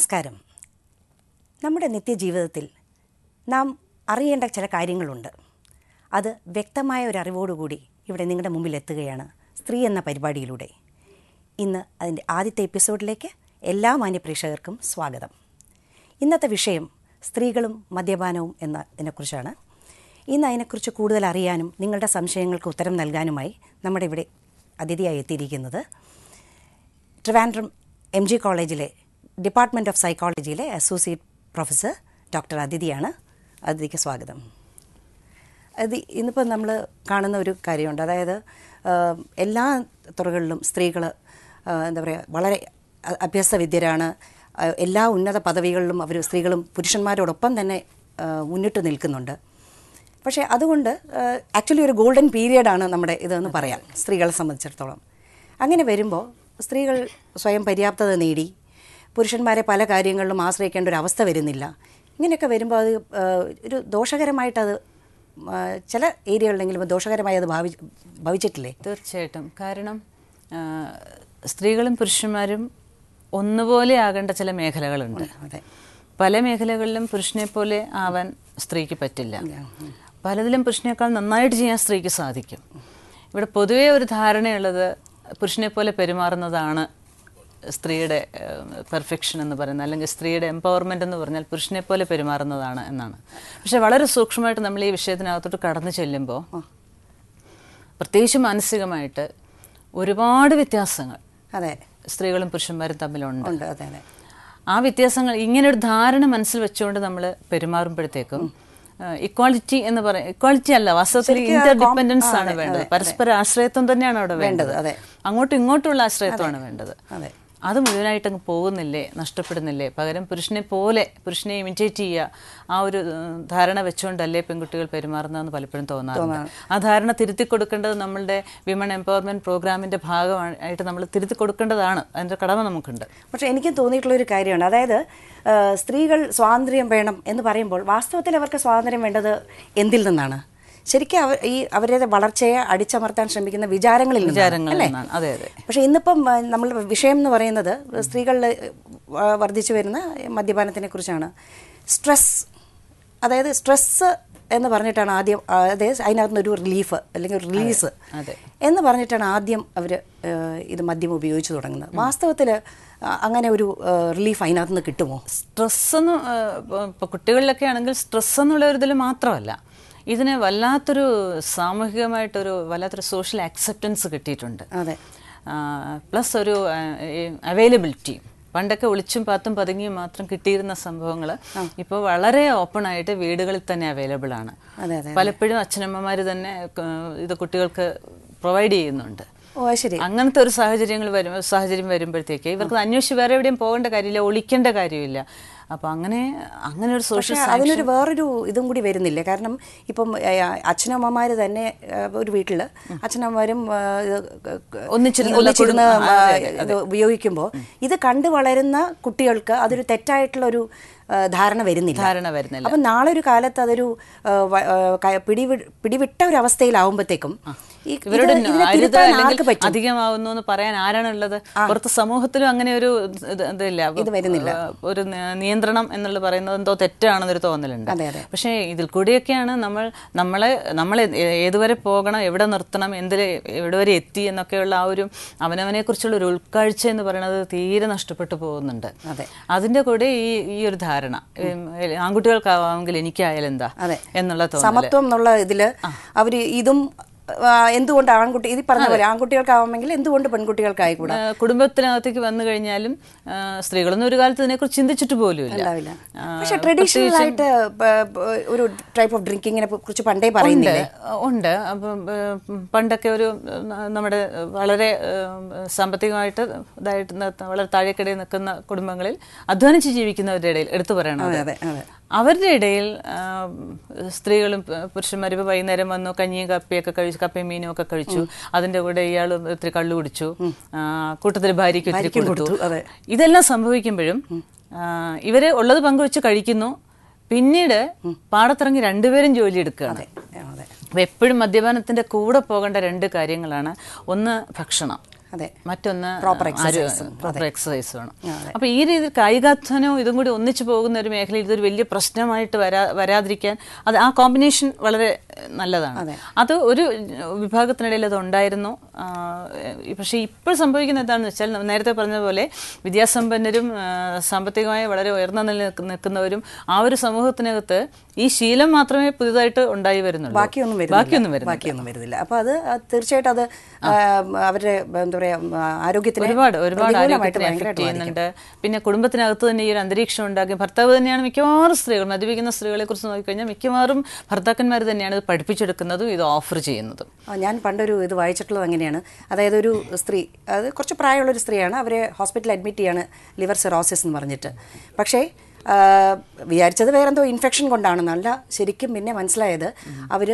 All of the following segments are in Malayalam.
നമസ്കാരം. നമ്മുടെ നിത്യജീവിതത്തിൽ നാം അറിയേണ്ട ചില കാര്യങ്ങളുണ്ട്. അത് വ്യക്തമായ ഒരു അറിവോടുകൂടി ഇവിടെ നിങ്ങളുടെ മുമ്പിൽ എത്തുകയാണ് സ്ത്രീ എന്ന പരിപാടിയിലൂടെ. ഇന്ന് അതിന്റെ ആദ്യത്തെ എപ്പിസോഡിലേക്ക് എല്ലാ മാന്യപ്രേക്ഷകർക്കും സ്വാഗതം. ഇന്നത്തെ വിഷയം സ്ത്രീകളും മദ്യപാനവും എന്നതിനെക്കുറിച്ചാണ് ഇന്ന് അതിനെക്കുറിച്ച് കൂടുതൽ അറിയാനും നിങ്ങളുടെ സംശയങ്ങൾക്ക് ഉത്തരം നൽകാനുമായി നമ്മുടെ ഇവിടെ അതിഥിയായി എത്തിയിരിക്കുന്നത് ട്രിവാൻഡ്രം എം ജി കോളേജിലെ ഡിപ്പാർട്ട്മെന്റ് ഓഫ് സൈക്കോളജിയിലെ അസോസിയേറ്റ് പ്രൊഫസർ ഡോക്ടർ അതിഥിയാണ് അതിഥിക്ക് സ്വാഗതം. അത് ഇന്നിപ്പോൾ നമ്മൾ കാണുന്ന ഒരു കാര്യമുണ്ട്. അതായത് എല്ലാ തുറകളിലും സ്ത്രീകൾ എന്താ പറയുക വളരെ അഭ്യസ്ത വിദ്യരാണ്. എല്ലാ ഉന്നത പദവികളിലും അവർ സ്ത്രീകളും പുരുഷന്മാരോടൊപ്പം തന്നെ മുന്നിട്ട് നിൽക്കുന്നുണ്ട്. പക്ഷേ അതുകൊണ്ട് ആക്ച്വലി ഒരു ഗോൾഡൻ പീരിയഡാണ് നമ്മുടെ ഇതെന്ന് പറയാം സ്ത്രീകളെ സംബന്ധിച്ചിടത്തോളം. അങ്ങനെ വരുമ്പോൾ സ്ത്രീകൾ സ്വയം പര്യാപ്തത നേടി പുരുഷന്മാരെ പല കാര്യങ്ങളിലും ആശ്രയിക്കേണ്ട ഒരു അവസ്ഥ വരുന്നില്ല. ഇങ്ങനെയൊക്കെ വരുമ്പോൾ അത് ഒരു ദോഷകരമായിട്ടത് അത് ചില ഏരിയകളിലെങ്കിലും ദോഷകരമായി അത് ഭാവി ഭവിച്ചിട്ടില്ലേ? തീർച്ചയായിട്ടും. കാരണം സ്ത്രീകളും പുരുഷന്മാരും ഒന്നുപോലെ ആകേണ്ട ചില മേഖലകളുണ്ട്. അതെ. പല മേഖലകളിലും പുരുഷനെ പോലെ ആവാൻ സ്ത്രീക്ക് പറ്റില്ല. പലതിലും പുരുഷനേക്കാൾ നന്നായിട്ട് ചെയ്യാൻ സ്ത്രീക്ക് സാധിക്കും. ഇവിടെ പൊതുവേ ഒരു ധാരണയുള്ളത് പുരുഷനെ പോലെ പെരുമാറുന്നതാണ് സ്ത്രീയുടെ പെർഫെക്ഷൻ എന്ന് പറയുന്നത് അല്ലെങ്കിൽ സ്ത്രീയുടെ എംപവർമെന്റ് എന്ന് പറഞ്ഞാൽ പുരുഷനെ പോലെ പെരുമാറുന്നതാണ് എന്നാണ്. പക്ഷെ വളരെ സൂക്ഷ്മമായിട്ട് നമ്മൾ ഈ വിഷയത്തിനകത്തോട്ട് കടന്നു ചെല്ലുമ്പോൾ പ്രത്യേകിച്ച് മാനസികമായിട്ട് ഒരുപാട് വ്യത്യാസങ്ങൾ അതെ. സ്ത്രീകളും പുരുഷന്മാരും തമ്മിലുണ്ട്. ആ വ്യത്യാസങ്ങൾ ഇങ്ങനെ ഒരു ധാരണ മനസ്സിൽ വെച്ചുകൊണ്ട് നമ്മൾ പെരുമാറുമ്പോഴത്തേക്കും ഇക്വാളിറ്റി എന്ന് പറയാം ഇക്വാളിറ്റി അല്ല വാസ്തവത്തിൽ ഇന്റർ ഡിപ്പെൻഡൻസ് ആണ് വേണ്ടത്. പരസ്പര ആശ്രയത്വം തന്നെയാണ് അവിടെ വേണ്ടത്. അങ്ങോട്ടും ഇങ്ങോട്ടുള്ള ആശ്രയത്വമാണ് വേണ്ടത്. അതെ അത് മുഴുവനായിട്ട് അങ്ങ് പോകുന്നില്ലേ നഷ്ടപ്പെടുന്നില്ലേ? പകരം പുരുഷനെ പോലെ പുരുഷനെ ഇമിറ്റേറ്റ് ചെയ്യുക ആ ഒരു ധാരണ വെച്ചുകൊണ്ടല്ലേ പെൺകുട്ടികൾ പെരുമാറുന്നതെന്ന് പലപ്പോഴും തോന്നാറുണ്ട്. ആ ധാരണ തിരുത്തി കൊടുക്കേണ്ടത് നമ്മളുടെ വിമൺ എംപവർമെന്റ് പ്രോഗ്രാമിന്റെ ഭാഗമായിട്ട് നമ്മൾ തിരുത്തി കൊടുക്കേണ്ടതാണ് അതിന്റെ കടമ നമുക്കുണ്ട്. പക്ഷെ എനിക്ക് തോന്നിയിട്ടുള്ള ഒരു കാര്യമാണ് അതായത് സ്ത്രീകൾ സ്വാതന്ത്ര്യം വേണം എന്ന് പറയുമ്പോൾ വാസ്തവത്തിൽ അവർക്ക് സ്വാതന്ത്ര്യം വേണ്ടത് എന്തിൽ നിന്നാണ്? ശരിക്കും അവർ ഈ അവരുടെ വളർച്ചയെ അടിച്ചമർത്താൻ ശ്രമിക്കുന്ന വിചാരങ്ങളിൽ അല്ലേ? അതെ, അതെ. പക്ഷേ ഇന്നിപ്പം നമ്മൾ വിഷയം എന്ന് പറയുന്നത് സ്ത്രീകളിൽ വർദ്ധിച്ചു വരുന്ന മദ്യപാനത്തിനെ കുറിച്ചാണ്. സ്ട്രെസ് അതായത് സ്ട്രെസ് എന്ന് പറഞ്ഞിട്ടാണ് ആദ്യം അതായത് അതിനകത്തുനിന്ന് ഒരു റിലീഫ് അല്ലെങ്കിൽ ഒരു റിലീസ് എന്ന് പറഞ്ഞിട്ടാണ് ആദ്യം അവർ ഇത് മദ്യം ഉപയോഗിച്ച് തുടങ്ങുന്നത്. വാസ്തവത്തിൽ അങ്ങനെ ഒരു റിലീഫ് അതിനകത്ത് നിന്ന് കിട്ടുമോ? സ്ട്രെസ് എന്ന് ഇപ്പോൾ കുട്ടികളിലൊക്കെ ആണെങ്കിൽ സ്ട്രെസ് എന്നുള്ള ഒരു ഇതിൽ മാത്രമല്ല. ഇതിന് വല്ലാത്തൊരു സാമൂഹികമായിട്ടൊരു വല്ലാത്തൊരു സോഷ്യൽ അക്സെപ്റ്റൻസ് കിട്ടിയിട്ടുണ്ട്. അതെ. പ്ലസ് ഒരു അവൈലബിലിറ്റി പണ്ടൊക്കെ ഒളിച്ചും പാത്തും പതുങ്ങിയും മാത്രം കിട്ടിയിരുന്ന സംഭവങ്ങൾ ഇപ്പോൾ വളരെ ഓപ്പൺ ആയിട്ട് വീടുകളിൽ തന്നെ അവൈലബിൾ ആണ്. പലപ്പോഴും അച്ഛനമ്മമാർ തന്നെ ഇത് കുട്ടികൾക്ക് പ്രൊവൈഡ് ചെയ്യുന്നുണ്ട്. ഓ ശരി. അങ്ങനത്തെ ഒരു സാഹചര്യങ്ങൾ വരും സാഹചര്യം വരുമ്പോഴത്തേക്ക് ഇവർക്ക് അന്വേഷിച്ച് വേറെ എവിടെയും പോകേണ്ട കാര്യമില്ല ഒളിക്കേണ്ട കാര്യമില്ല. അപ്പൊ അങ്ങനെ അങ്ങനെ ഒരു സോഷ്യൽ അതിനൊരു വേറൊരു ഇതും കൂടി വരുന്നില്ല? കാരണം ഇപ്പം അച്ഛനമ്മമാർ തന്നെ ഒരു വീട്ടിൽ അച്ഛനമ്മമാരും ഒന്നിച്ചിരുന്ന് ഇത് ഉപയോഗിക്കുമ്പോൾ ഇത് കണ്ടു വളരുന്ന കുട്ടികൾക്ക് അതൊരു തെറ്റായിട്ടുള്ള ഒരു ധാരണ വരുന്നില്ല. ധാരണ വരുന്നില്ല. അപ്പം നാളെ ഒരു കാലത്ത് അതൊരു പിടിവി പിടിവിട്ട ഒരു അവസ്ഥയിലാവുമ്പോഴത്തേക്കും ഇവരുടെ അരുത് അല്ലെങ്കിൽ അധികമാവുന്നു എന്ന് പറയാൻ ആരാണുള്ളത്? പുറത്ത് സമൂഹത്തിലും അങ്ങനെ ഒരു ഇത് ഇതില്ല. ഇത് വരുന്നില്ല. ഒരു നിയന്ത്രണം എന്നുള്ളത് പറയുന്നത് എന്തോ തെറ്റാണെന്നൊരു തോന്നലുണ്ട്. പക്ഷേ ഇതിൽ കൂടിയൊക്കെയാണ് നമ്മൾ നമ്മളെ നമ്മൾ ഏതുവരെ പോകണം എവിടെ നിർത്തണം എന്തിൽ എവിടെ വരെ എത്തി എന്നൊക്കെയുള്ള ആ ഒരു അവനവനെ കുറിച്ചുള്ള ഒരു ഉൾക്കാഴ്ച എന്ന് പറയുന്നത് തീരെ നഷ്ടപ്പെട്ടു പോകുന്നുണ്ട്. അതെ. അതിന്റെ കൂടെ ഈ ഈ ഒരു ധാരണ ആൺകുട്ടികൾക്കാവാമെങ്കിൽ എനിക്കായാലും എന്താ എന്നുള്ള സമത്വം എന്നുള്ള ഇതിൽ അവർ ഇതും എന്തുകൊണ്ട് ആൺകുട്ടി ഇത് പറഞ്ഞ പോലെ ആൺകുട്ടികൾക്കാവുമെങ്കിൽ എന്തുകൊണ്ട് പെൺകുട്ടികൾക്കായിക്കൂടാ? കുടുംബത്തിനകത്തേക്ക് വന്നു കഴിഞ്ഞാലും സ്ത്രീകളൊന്നും ഒരു കാലത്ത് ഇതിനെക്കുറിച്ച് ചിന്തിച്ചിട്ട് പോലും ഇല്ല പക്ഷെ ട്രഡീഷണൽ ആയിട്ട് ഒരു ടൈപ്പ് ഓഫ് ഡ്രിങ്കിങ്ങിനെ കുറിച്ച് പണ്ടേ പറയുന്നില്ലേ? ഉണ്ട് പണ്ടൊക്കെ ഒരു നമ്മുടെ വളരെ സാമ്പത്തികമായിട്ട് ഇതായിട്ട് വളരെ താഴേക്കിടയിൽ നിൽക്കുന്ന കുടുംബങ്ങളിൽ അധ്വാനിച്ച് ജീവിക്കുന്നവരുടെ ഇടയിൽ എടുത്തു പറയണം അവരുടെ ഇടയിൽ സ്ത്രീകളും പുരുഷന്മാരും ഇപ്പോൾ വൈകുന്നേരം വന്നു കഞ്ഞിയും കപ്പിയൊക്കെ കഴിച്ചു കപ്പയും മീനും ഒക്കെ കഴിച്ചു. അതിന്റെ കൂടെ ഇയാൾ ഒത്തിരി കള്ളു കുടിച്ചു. കൂട്ടത്തിൽ ഭാര്യയ്ക്ക് ഒത്തിരി കൊടുത്തു. ഇതെല്ലാം സംഭവിക്കുമ്പോഴും ഇവരെ ഉള്ളത് പങ്കുവെച്ച് കഴിക്കുന്നു. പിന്നീട് പാടത്തിറങ്ങി രണ്ടുപേരും ജോലി എടുക്കുകയാണ്. അതെ. അപ്പൊ എപ്പോഴും മദ്യപാനത്തിന്റെ കൂടെ പോകേണ്ട രണ്ട് കാര്യങ്ങളാണ്. ഒന്ന് ഭക്ഷണം. അതെ. മറ്റൊന്ന് പ്രോപ്പർ പ്രോപ്പർ എക്സസൈസ് വേണം. അപ്പൊ ഈ രീതിയിൽ കായികാധ്വാനവും ഇതും കൂടി ഒന്നിച്ചു പോകുന്ന ഒരു മേഖലയിൽ ഇതൊരു വലിയ പ്രശ്നമായിട്ട് വരാ വരാതിരിക്കാൻ അത് ആ കോമ്പിനേഷൻ വളരെ നല്ലതാണ്. അത്. ഒരു വിഭാഗത്തിനിടയിൽ അത് ഉണ്ടായിരുന്നു. പക്ഷെ ഇപ്പോൾ സംഭവിക്കുന്ന എന്താണെന്ന് വെച്ചാൽ നേരത്തെ പറഞ്ഞതുപോലെ പോലെ വിദ്യാസമ്പന്നരും സാമ്പത്തികമായി വളരെ ഉയർന്ന നില നിൽക്കുന്നവരും ആ ഒരു സമൂഹത്തിനകത്ത് ഈ ശീലം മാത്രമേ പുതുതായിട്ട് ഉണ്ടായി വരുന്നുള്ളൂ. ബാക്കിയൊന്നും വരുന്നില്ല. ബാക്കിയൊന്നും വരുന്നില്ല. അപ്പോൾ അത് തീർച്ചയായിട്ടും അത് അവരുടെ പറയുക ആരോഗ്യത്തിന് ഒരുപാട് ഒരുപാട് പ്രതികൂലമായിട്ട് ആരോഗ്യത്തിന് ഭയങ്കരമായിട്ട് എഫക്ട് ചെയ്യുന്നുണ്ട്. പിന്നെ കുടുംബത്തിനകത്ത് തന്നെ ഈ ഒരു അന്തരീക്ഷം ഉണ്ടാക്കി ഭർത്താവ് തന്നെയാണ് മിക്കവാറും സ്ത്രീകൾ മദ്യപിക്കുന്ന സ്ത്രീകളെ കുറിച്ച് നോക്കിക്കഴിഞ്ഞാൽ മിക്കവാറും ഭർത്താക്കന്മാർ തന്നെയാണ് ഇത് പഠിപ്പിച്ചെടുക്കുന്നതും ഇത് ഓഫർ ചെയ്യുന്നതും. ഞാൻ പണ്ടൊരു ഇത് വായിച്ചിട്ടുള്ളത് അങ്ങനെയാണ്. അതായത് ഒരു സ്ത്രീ അത് കുറച്ച് പ്രായമുള്ള ഒരു സ്ത്രീയാണ്. അവരെ ഹോസ്പിറ്റലിൽ അഡ്മിറ്റ് ചെയ്യാണ് ലിവർ സിറോസിസ് എന്ന് പറഞ്ഞിട്ട്. പക്ഷേ വിചാരിച്ചത് വേറെന്തോ ഇൻഫെക്ഷൻ കൊണ്ടാണെന്നല്ല ശരിക്കും പിന്നെ മനസ്സിലായത് അവർ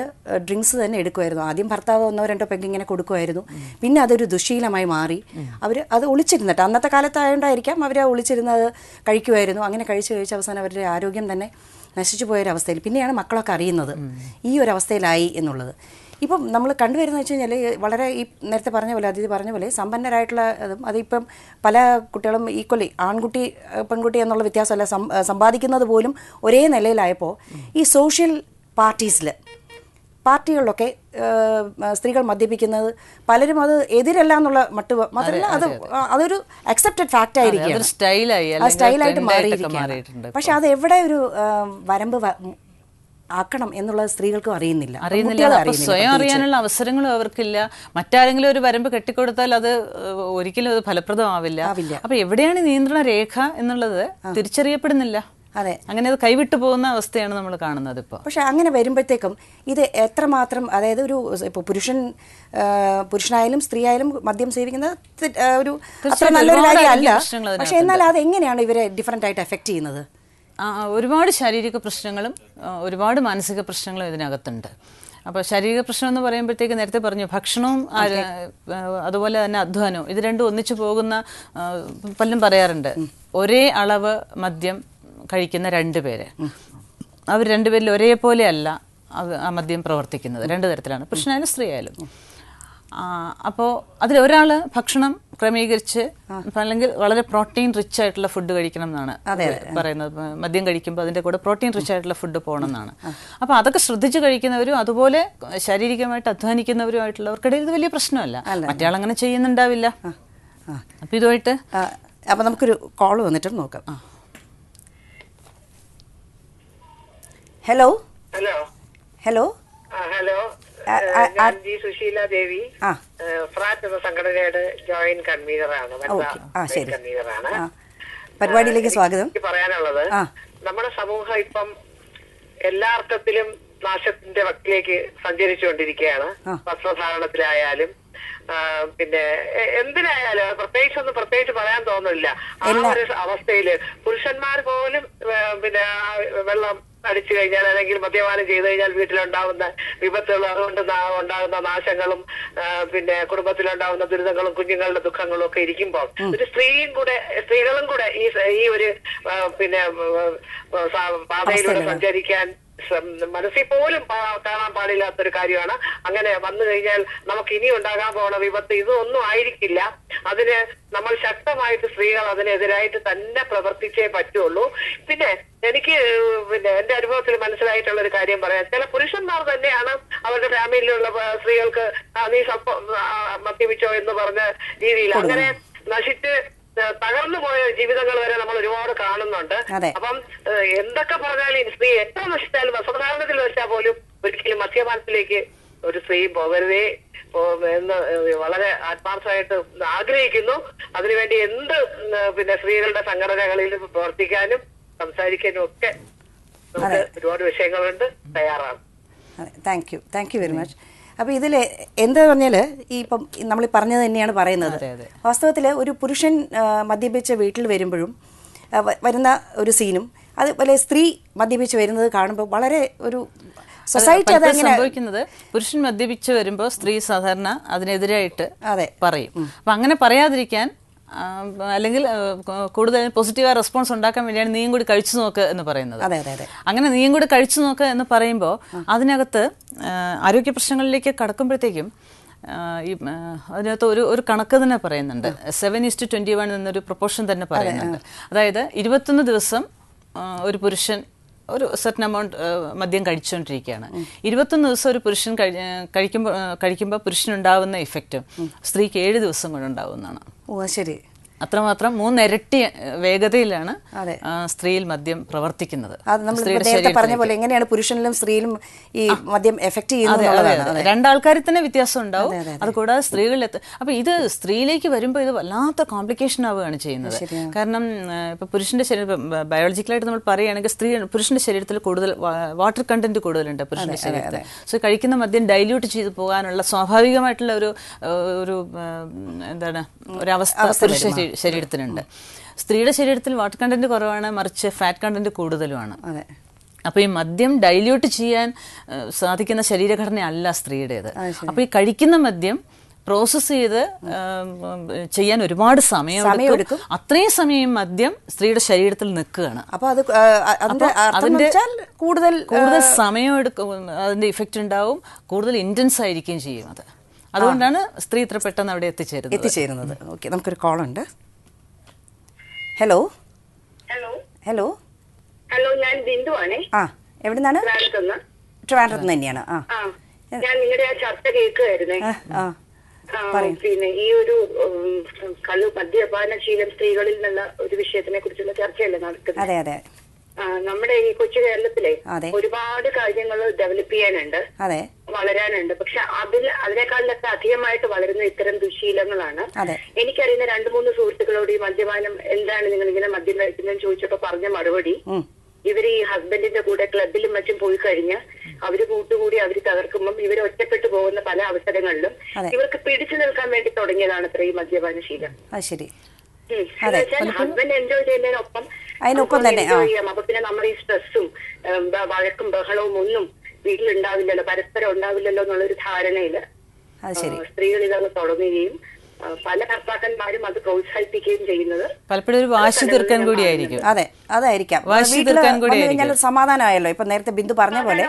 ഡ്രിങ്ക്സ് തന്നെ എടുക്കുമായിരുന്നു ആദ്യം ഭർത്താവ് ഒന്നോ രണ്ടോ പെഗ് ഇങ്ങനെ കൊടുക്കുമായിരുന്നു പിന്നെ അതൊരു ദുശീലമായി മാറി. അവർ അത് ഒളിച്ചിരുന്നിട്ട് അന്നത്തെ കാലത്തായതുകൊണ്ടായിരിക്കാം അവർ ഒളിച്ചിരുന്നത് കഴിക്കുമായിരുന്നു അങ്ങനെ കഴിച്ച് കഴിച്ച് അവസാനം അവരുടെ ആരോഗ്യം തന്നെ നശിച്ചു പോയൊരവസ്ഥയിൽ പിന്നെയാണ് മക്കളൊക്കെ അറിയുന്നത്. ഈ ഒരു അവസ്ഥയിലായി എന്നുള്ളത്. ഇപ്പം നമ്മൾ കണ്ടുവരുന്നത് വെച്ച് കഴിഞ്ഞാൽ വളരെ ഈ നേരത്തെ പറഞ്ഞ പോലെ അതിഥി പറഞ്ഞ പോലെ സമ്പന്നരായിട്ടുള്ള അതും അതിപ്പം പല കുട്ടികളും ഈക്വലി ആൺകുട്ടി പെൺകുട്ടി എന്നുള്ള വ്യത്യാസമല്ല സമ്പാദിക്കുന്നത് പോലും ഒരേ നിലയിലായപ്പോൾ ഈ സോഷ്യൽ പാർട്ടീസിൽ പാർട്ടികളിലൊക്കെ സ്ത്രീകൾ മദ്യപിക്കുന്നത് പലരും അത് എതിരല്ല എന്നുള്ള മട്ട് മാത്രമല്ല അത് അതൊരു അക്സെപ്റ്റഡ് ഫാക്റ്റ് ആയിരിക്കും സ്റ്റൈലായിട്ട് മാറിയിരിക്കും പക്ഷെ അത് എവിടെ ഒരു വരമ്പ് ആക്കണം എന്നുള്ളത് സ്ത്രീകൾക്കും അറിയുന്നില്ല. അറിയുന്നില്ല. സ്വയം അറിയാനുള്ള അവസരങ്ങളും അവർക്കില്ല. മറ്റാരെങ്കിലും ഒരു വരമ്പ് കെട്ടിക്കൊടുത്താൽ അത് ഒരിക്കലും അത് ഫലപ്രദമാവില്ല. അപ്പൊ എവിടെയാണ് നിയന്ത്രണ രേഖ എന്നുള്ളത് തിരിച്ചറിയപ്പെടുന്നില്ല. അതെ. അങ്ങനെ അത് കൈവിട്ടു പോകുന്ന അവസ്ഥയാണ് നമ്മൾ കാണുന്നത് ഇപ്പോൾ പക്ഷെ അങ്ങനെ വരുമ്പോഴത്തേക്കും ഇത് എത്രമാത്രം അതായത് ഒരു ഇപ്പോൾ പുരുഷൻ പുരുഷനായാലും സ്ത്രീ ആയാലും മദ്യം സേവിക്കുന്നത് ഒരു അത്ര നല്ലൊരു കാര്യമല്ല. പക്ഷെ എന്നാൽ അത് എങ്ങനെയാണ് ഇവരെ ഡിഫറെന്റ് ആയിട്ട് എഫക്റ്റ് ചെയ്യുന്നത്? ഒരുപാട് ശാരീരിക പ്രശ്നങ്ങളും ഒരുപാട് മാനസിക പ്രശ്നങ്ങളും ഇതിനകത്തുണ്ട്. അപ്പോൾ ശാരീരിക പ്രശ്നം എന്ന് പറയുമ്പോഴത്തേക്ക് നേരത്തെ പറഞ്ഞു ഭക്ഷണവും അതുപോലെ തന്നെ അധ്വാനവും ഇത് രണ്ടും ഒന്നിച്ചു പോകുന്ന പലരും പറയാറുണ്ട്. ഒരേ അളവ് മദ്യം കഴിക്കുന്ന രണ്ട് പേര്. അവർ രണ്ടുപേരിൽ ഒരേപോലെ അല്ല ആ മദ്യം പ്രവർത്തിക്കുന്നത്. രണ്ടു തരത്തിലാണ്. പുരുഷനായാലും സ്ത്രീ ആയാലും അപ്പോൾ അതിൽ ഒരാൾ ഭക്ഷണം ക്രമീകരിച്ച് അല്ലെങ്കിൽ വളരെ പ്രോട്ടീൻ റിച്ച് ആയിട്ടുള്ള ഫുഡ് കഴിക്കണം എന്നാണ് പറയുന്നത്. മദ്യം കഴിക്കുമ്പോൾ അതിന്റെ കൂടെ പ്രോട്ടീൻ റിച്ച് ആയിട്ടുള്ള ഫുഡ് പോകണം എന്നാണ്. അപ്പോൾ അതൊക്കെ ശ്രദ്ധിച്ച് കഴിക്കുന്നവരും അതുപോലെ ശാരീരികമായിട്ട് അധ്വാനിക്കുന്നവരുമായിട്ടുള്ളവർക്കിടയിൽ ഇത് വലിയ പ്രശ്നമല്ല. മറ്റേ അങ്ങനെ ചെയ്യുന്നുണ്ടാവില്ല. അപ്പോൾ ഇതുമായിട്ട് അപ്പോൾ നമുക്കൊരു കോൾ വന്നിട്ട് നോക്കാം. Hello hello hello. G Susheela Devi. FRAT എന്ന സംഘടനയുടെ ജോയിന്റ് കൺവീനറാണ് കൺവീനറാണ്. പരിപാടിയിലേക്ക് സ്വാഗതം. പറയാനുള്ളത് നമ്മുടെ സമൂഹം ഇപ്പം എല്ലാ അർത്ഥത്തിലും നാശത്തിന്റെ വക്കിലേക്ക് സഞ്ചരിച്ചുകൊണ്ടിരിക്കുകയാണ്. വസ്ത്രധാരണത്തിലായാലും പിന്നെ എന്തിനായാലും പ്രത്യേകിച്ച് ഒന്നും പ്രത്യേകിച്ച് പറയാൻ തോന്നുന്നില്ല. ആ ഒരു അവസ്ഥയിൽ പുരുഷന്മാർ പോലും പിന്നെ വെള്ളം അടിച്ചു കഴിഞ്ഞാൽ അല്ലെങ്കിൽ മദ്യപാനം ചെയ്തു കഴിഞ്ഞാൽ വീട്ടിലുണ്ടാവുന്ന വിപത്തുകൾ അതുകൊണ്ട് ഉണ്ടാകുന്ന നാശങ്ങളും പിന്നെ കുടുംബത്തിലുണ്ടാവുന്ന ദുരിതങ്ങളും കുഞ്ഞുങ്ങളുടെ ദുഃഖങ്ങളും ഒക്കെ ഇരിക്കുമ്പോൾ ഒരു സ്ത്രീയും കൂടെ സ്ത്രീകളും കൂടെ ഈ ഈ ഒരു പിന്നെ പാതയിലൂടെ സഞ്ചരിക്കാൻ മനസ്സിൽ പോലും കാണാൻ പാടില്ലാത്തൊരു കാര്യമാണ്. അങ്ങനെ വന്നു കഴിഞ്ഞാൽ നമുക്ക് ഇനി ഉണ്ടാകാൻ പോകണ വിപത്ത് ഇതൊന്നും ആയിരിക്കില്ല. അതിന് നമ്മൾ ശക്തമായിട്ട് സ്ത്രീകൾ അതിനെതിരായിട്ട് തന്നെ പ്രവർത്തിച്ചേ പറ്റുള്ളൂ. പിന്നെ എനിക്ക് പിന്നെ എന്റെ അനുഭവത്തിൽ മനസ്സിലായിട്ടുള്ള ഒരു കാര്യം പറയാം. ചില പുരുഷന്മാർ തന്നെയാണ് അവരുടെ ഫാമിലിയിലുള്ള സ്ത്രീകൾക്ക് നീ സപ്പോ മദ്യപിച്ചോ എന്ന് പറഞ്ഞ രീതിയിൽ അങ്ങനെ നശിച്ച് തകർന്നു പോയ ജീവിതങ്ങൾ വരെ നമ്മൾ ഒരുപാട് കാണുന്നുണ്ട്. അപ്പം എന്തൊക്കെ പറഞ്ഞാലും സ്ത്രീ എത്ര നശിച്ചാലും വസ്ത്രധാരണത്തിൽ വെച്ചാൽ പോലും ഒരിക്കലും മദ്യപാനത്തിലേക്ക് ഒരു സ്ത്രീ പോകരുതേ. എന്ന് വളരെ ആത്മാർത്ഥമായിട്ട് ആഗ്രഹിക്കുന്നു. അതിനുവേണ്ടി എന്ത് പിന്നെ സ്ത്രീകളുടെ സംഘടനകളിൽ പ്രവർത്തിക്കാനും സംസാരിക്കാനും ഒക്കെ നമുക്ക് ഒരുപാട് വിഷയങ്ങളുണ്ട്. തയ്യാറാണ്. Thank you thank you very much അപ്പോൾ ഇതിൽ എന്താ പറഞ്ഞാൽ ഈ ഇപ്പം നമ്മൾ പറഞ്ഞത് തന്നെയാണ് പറയുന്നത്. വാസ്തവത്തിൽ ഒരു പുരുഷൻ മദ്യപിച്ച വീട്ടിൽ വരുമ്പോഴും വരുന്ന ഒരു സീനും അതുപോലെ സ്ത്രീ മദ്യപിച്ച് വരുന്നത് കാണുമ്പോൾ വളരെ ഒരു സൊസൈറ്റി അതെ സംഭവിക്കുന്നത് പുരുഷൻ മദ്യപിച്ച് വരുമ്പോൾ സ്ത്രീ സാധാരണ അതിനെതിരായിട്ട് അതെ. പറയും അപ്പൊ അങ്ങനെ പറയാതിരിക്കാൻ അല്ലെങ്കിൽ കൂടുതൽ പോസിറ്റീവായ റെസ്പോൺസ് ഉണ്ടാക്കാൻ വേണ്ടിയാണ് നീയും കൂടി കഴിച്ചു നോക്ക് എന്ന് പറയുന്നത്. അതെ അതെ അതെ. അങ്ങനെ നീയും കൂടി കഴിച്ചു നോക്ക് എന്ന് പറയുമ്പോൾ അതിനകത്ത് ആരോഗ്യ പ്രശ്നങ്ങളിലേക്ക് കടക്കുമ്പോഴത്തേക്കും ഈ അതിനകത്ത് ഒരു ഒരു കണക്ക് തന്നെ പറയുന്നുണ്ട്. Seven is to twenty one എന്നൊരു പ്രൊപ്പോർഷൻ തന്നെ പറയുന്നുണ്ട്. അതായത് ഇരുപത്തൊന്ന് ദിവസം ഒരു പുരുഷൻ ഒരു സെർട്ടൻ എമൗണ്ട് മദ്യം കഴിച്ചുകൊണ്ടിരിക്കുകയാണ് ഇരുപത്തൊന്ന് ദിവസം ഒരു പുരുഷൻ കഴിക്കുമ്പോൾ കഴിക്കുമ്പോൾ പുരുഷനുണ്ടാവുന്ന ഇഫക്റ്റ് സ്ത്രീക്ക് ഏഴ് ദിവസം കൊണ്ട് ഉണ്ടാവുന്നതാണ്. ഓ ശരി. അത്രമാത്രം മൂന്നിരട്ടി വേഗതയിലാണ് സ്ത്രീയിൽ മദ്യം പ്രവർത്തിക്കുന്നത്. അത് നമ്മൾ നേരത്തെ പറഞ്ഞ പോലെ എങ്ങനെയാണ് പുരുഷനിലും സ്ത്രീയിലും ഈ മദ്യം എഫക്ട് ചെയ്യുന്നത്. രണ്ടാൾക്കാരിൽ തന്നെ വ്യത്യാസം ഉണ്ടാവും. അത് കൂടാതെ സ്ത്രീകളിൽ എത്ത- അപ്പൊ ഇത് സ്ത്രീയിലേക്ക് വരുമ്പോൾ ഇത് വല്ലാത്ത കോംപ്ലിക്കേഷൻ ആവുകയാണ് ചെയ്യുന്നത്. കാരണം ഇപ്പൊ പുരുഷന്റെ ശരീരം ബയോളജിക്കലായിട്ട് നമ്മൾ പറയുകയാണെങ്കിൽ സ്ത്രീ പുരുഷന്റെ ശരീരത്തിൽ കൂടുതൽ വാട്ടർ കണ്ടന്റ് കൂടുതലുണ്ട് പുരുഷന്റെ ശരീരത്തിൽ. സോ കഴിക്കുന്ന മദ്യം ഡൈല്യൂട്ട് ചെയ്തു പോകാനുള്ള സ്വാഭാവികമായിട്ടുള്ള ഒരു ഒരു എന്താണ് ഒരു അവസ്ഥ പുരുഷ ശരീരത്തിനുണ്ട്. സ്ത്രീയുടെ ശരീരത്തിൽ വാട്ടർ കണ്ടന്റ് കുറവാണ് മറിച്ച് ഫാറ്റ് കണ്ടന്റ് കൂടുതലുമാണ്. അതെ. അപ്പോൾ ഈ മദ്യം ഡൈല്യൂട്ട് ചെയ്യാൻ സാധിക്കുന്ന ശരീരഘടന അല്ല സ്ത്രീയുടേത് അപ്പോൾ ഈ കഴിക്കുന്ന മദ്യം പ്രോസസ്സ് ചെയ്ത് ചെയ്യാൻ ഒരുപാട് സമയം. അത്രയും സമയം മദ്യം സ്ത്രീയുടെ ശരീരത്തിൽ നിൽക്കുകയാണ്. അപ്പൊ അത് അതിന്റെ കൂടുതൽ കൂടുതൽ സമയം എടുക്കും അതിന്റെ ഇഫക്റ്റ് ഉണ്ടാവും കൂടുതൽ ഇന്റൻസ് ആയിരിക്കുകയും ചെയ്യും അത്. അതുകൊണ്ടാണ് സ്ത്രീ ഇത്ര പെട്ടെന്ന് അവിടെ എത്തിച്ചേരുന്നത്. എത്തിച്ചേരുന്നത്. ഓക്കെ നമുക്കൊരു കോൾ ഉണ്ട്. ഹലോ ഹലോ ഹലോ ഹലോ ഞാൻ ബിന്ദു ആണേ. ആ എവിടെ നിന്നാണ്. ട്രിവാൻഡ്രത്ത് നിന്ന് തന്നെയാണ്. ആ. ഞാൻ നിങ്ങളുടെ ആ ചർച്ച കേൾക്കുമായിരുന്നേ ആ, പിന്നെ ഈ ഒരു കള്ളു മദ്യപാന ശീലം സ്ത്രീകളിൽ നിന്നുള്ള ഒരു വിഷയത്തിനെ കുറിച്ചുള്ള ചർച്ചയല്ലേ നടക്കുന്നത്? അതെ അതെ. നമ്മുടെ ഈ കൊച്ചു കേരളത്തിലെ ഒരുപാട് കാര്യങ്ങൾ ഡെവലപ്പ് ചെയ്യാനുണ്ട്. വളരാനുണ്ട്. പക്ഷെ അതിൽ അതിനേക്കാളിലൊക്കെ അധികമായിട്ട് വളരുന്ന ഇത്തരം ദുശീലങ്ങളാണ്. എനിക്കറിയുന്ന രണ്ടു മൂന്ന് സുഹൃത്തുക്കളോട് ഈ മദ്യപാനം എന്താണ് നിങ്ങൾ ഇങ്ങനെ മദ്യം കഴിക്കുന്നതെന്ന് ചോദിച്ചപ്പോ പറഞ്ഞ മറുപടി ഇവർ ഈ ഹസ്ബൻഡിന്റെ കൂടെ ക്ലബിലും മറ്റും പോയി കഴിഞ്ഞ് അവർ കൂട്ടുകൂടി അവർ തകർക്കുമ്പം ഇവർ ഒറ്റപ്പെട്ടു പോകുന്ന പല അവസരങ്ങളിലും ഇവർക്ക് പിടിച്ചു നിൽക്കാൻ വേണ്ടി തുടങ്ങിയതാണ് അത്ര ഈ മദ്യപാന ശീലം ശരി. അതിനൊപ്പം തന്നെ, അപ്പൊ പിന്നെ നമ്മുടെ ഈ സ്ട്രെസ്സും വഴക്കും ബഹളവും ഒന്നും വീട്ടിലുണ്ടാവില്ലല്ലോ. പരസ്പരം ഉണ്ടാവില്ലല്ലോ എന്നുള്ളൊരു ധാരണയിൽ സ്ത്രീകൾ ഇതങ്ങ് തുടങ്ങുകയും പല ഭർത്താക്കന്മാരും അത് പ്രോത്സാഹിപ്പിക്കുകയും ചെയ്യുന്നത്. പലപ്പോഴും ഒരു വാശി തീർക്കാൻ കൂടിയായിരിക്കും. അതെ അതായിരിക്കാം. വാശി തീർക്കാൻ കൂടി കഴിഞ്ഞാൽ സമാധാനമായല്ലോ. ഇപ്പൊ നേരത്തെ ബിന്ദു പറഞ്ഞ പോലെ.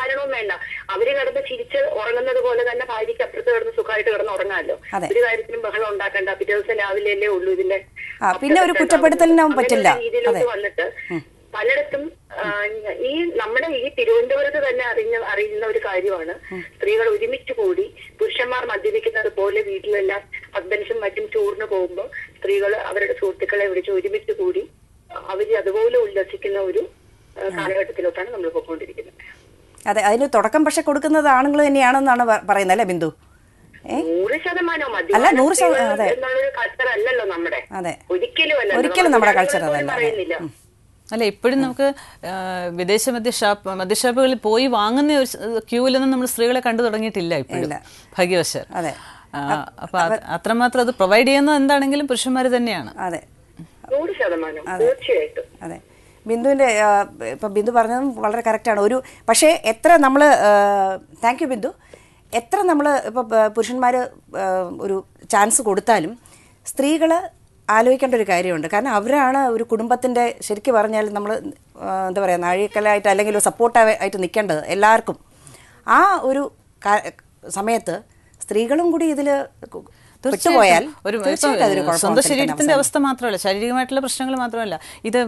കാരണവും വേണ്ട. അവർ കിടന്ന് ചിരിച്ച് ഉറങ്ങുന്നത് പോലെ തന്നെ ഭാര്യയ്ക്ക് അപ്പുറത്ത് കിടന്ന് സുഖമായിട്ട് കിടന്ന് ഉറങ്ങാമല്ലോ. ഒരു കാര്യത്തിലും ബഹളം ഉണ്ടാക്കണ്ട. പിറ്റേ ദിവസം രാവിലെ അല്ലേ ഉള്ളൂ ഇതിന്റെ പിന്നെ ഒരു കുറ്റപ്പെടുത്തലിനാവും പറ്റില്ല. രീതിയിലോട്ട് വന്നിട്ട് പലയിടത്തും ഈ നമ്മുടെ ഈ തിരുവനന്തപുരത്ത് തന്നെ അറിഞ്ഞ അറിയുന്ന ഒരു കാര്യമാണ്. സ്ത്രീകൾ ഒരുമിച്ച് കൂടി പുരുഷന്മാർ മദ്യപിക്കുന്നത് പോലെ വീട്ടിലെല്ലാം ഹസ്ബൻഡ്സും മറ്റും ടൂറിന് പോകുമ്പോൾ സ്ത്രീകൾ അവരുടെ സുഹൃത്തുക്കളെ വിളിച്ച് ഒരുമിച്ച് കൂടി അവർ അതുപോലെ ഉല്ലസിക്കുന്ന ഒരു കാലഘട്ടത്തിലോട്ടാണ് നമ്മൾ പോയിക്കൊണ്ടിരിക്കുന്നത്. അതെ അതിന് തുടക്കം പക്ഷെ കൊടുക്കുന്നത് ആണുങ്ങൾ തന്നെയാണെന്നാണ് പറയുന്നത് അല്ലേ ബിന്ദു? അല്ല നൂറ് ശതമാനം അതെ. ഒരിക്കലും അല്ല ഒരിക്കലും നമ്മുടെ കൾച്ചർ അതല്ല, അല്ല ഇപ്പോഴും നമുക്ക് വിദേശ മദ്യ ഷാപ്പ് മദ്യഷാപ്പുകളിൽ പോയി വാങ്ങുന്ന ഒരു ക്യൂവിലൊന്നും നമ്മൾ സ്ത്രീകളെ കണ്ടു തുടങ്ങിയിട്ടില്ല ഇപ്പോഴും. ഭാഗ്യവശാൽ. അതെ. അപ്പൊ അത്രമാത്രം അത് പ്രൊവൈഡ് ചെയ്യുന്നത് എന്താണെങ്കിലും പുരുഷന്മാർ തന്നെയാണ്. അതെ. തീർച്ചയായിട്ടും. അതെ. ബിന്ദുവിന്റെ ഇപ്പം ബിന്ദു പറഞ്ഞതും വളരെ കറക്റ്റാണ്. ഒരു പക്ഷേ എത്ര നമ്മൾ താങ്ക് യു ബിന്ദു. എത്ര നമ്മൾ ഇപ്പോൾ പുരുഷന്മാർ ഒരു ചാൻസ് കൊടുത്താലും സ്ത്രീകൾ ആലോചിക്കേണ്ട ഒരു കാര്യമുണ്ട്. കാരണം അവരാണ് ഒരു കുടുംബത്തിന്റെ ശരിക്കും പറഞ്ഞാൽ നമ്മൾ എന്താ പറയുക നാഴികക്കലായിട്ട് അല്ലെങ്കിൽ ഒരു സപ്പോർട്ടായിട്ട് നിൽക്കേണ്ടത് എല്ലാവർക്കും. ആ ഒരു സമയത്ത് സ്ത്രീകളും കൂടി ഇതിൽ ഒരു സ്വന്തം ശരീരത്തിന്റെ അവസ്ഥ മാത്രമല്ല ശാരീരികമായിട്ടുള്ള പ്രശ്നങ്ങൾ മാത്രമല്ല. ഇത്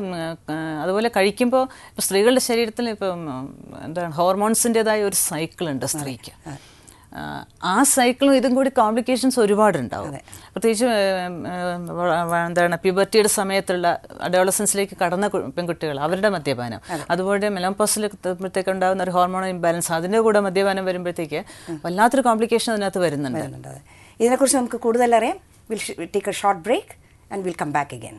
അതുപോലെ കഴിക്കുമ്പോൾ സ്ത്രീകളുടെ ശരീരത്തിൽ ഇപ്പം എന്താണ് ഹോർമോൺസിന്റെതായ ഒരു സൈക്കിൾ ഉണ്ട് സ്ത്രീക്ക്. ആ, സൈക്കിളും ഇതും കൂടി കോംപ്ലിക്കേഷൻസ് ഒരുപാടുണ്ടാവും. പ്രത്യേകിച്ച് എന്താണ് പ്യൂബർട്ടിയുടെ സമയത്തുള്ള അഡോളസൻസിലേക്ക് കടന്ന പെൺകുട്ടികൾ അവരുടെ മദ്യപാനം. അതുപോലെ മെലോമ്പോസിലേക്ക് ഉണ്ടാകുന്ന ഒരു ഹോർമോൺ ഇംബാലൻസ് അതിന്റെ കൂടെ മദ്യപാനം വരുമ്പോഴത്തേക്ക് വല്ലാത്തൊരു കോംപ്ലിക്കേഷൻ അതിനകത്ത് വരുന്നുണ്ട്. വരുന്നുണ്ട് ഇതിനെക്കുറിച്ച് നമുക്ക് കൂടുതൽ അറിയാം will take a short break and will come back again